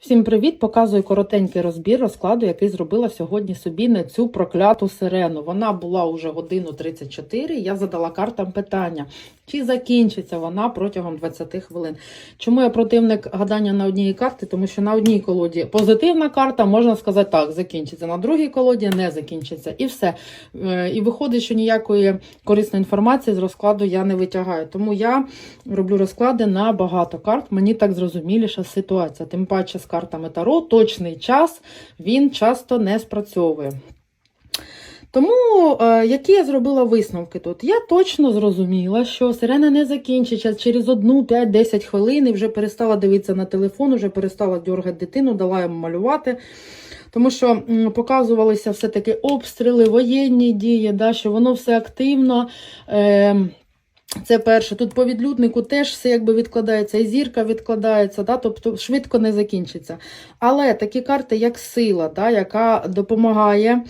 Всім привіт! Показую коротенький розбір розкладу, який зробила сьогодні собі на цю прокляту сирену. Вона була уже годину 34. Я задала картам питання, чи закінчиться вона протягом 20 хвилин. Чому я противник гадання на одній карті? Тому що на одній колоді позитивна карта, можна сказати так, закінчиться. На другій колоді не закінчиться. І все. Е, І виходить, що ніякої корисної інформації з розкладу я не витягаю. Тому я роблю розклади на багато карт. Мені так зрозуміліша ситуація. Тим паче картами Таро точний час він часто не спрацьовує. Тому, е, які я зробила висновки тут? Я точно зрозуміла, що сирена не закінчиться через одну, 5-10 хвилин і вже перестала дивитися на телефон, вже перестала дергати дитину, дала йому малювати. Тому що показувалися все-таки обстріли, воєнні дії, да, що воно все активно. Е, це перше. Тут по відлюднику теж все якби відкладається, і зірка відкладається, да, тобто швидко не закінчиться. Але такі карти, як сила, да, яка допомагає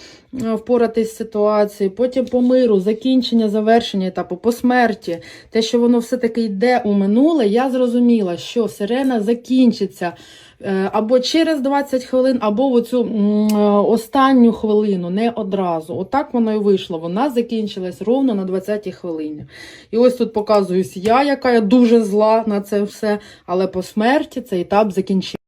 е, впоратись з ситуацією, потім по миру, закінчення, завершення етапу, по смерті, те, що воно все-таки йде у минуле, я зрозуміла, що сирена закінчиться. Е, Або через 20 хвилин, або в оцю е, останню хвилину, не одразу. Отак воно і вийшло. Вона закінчилась ровно на 20 хвилині. І ось тут показуюсь я, яка я дуже зла на це все, але по смерті цей етап закінчився.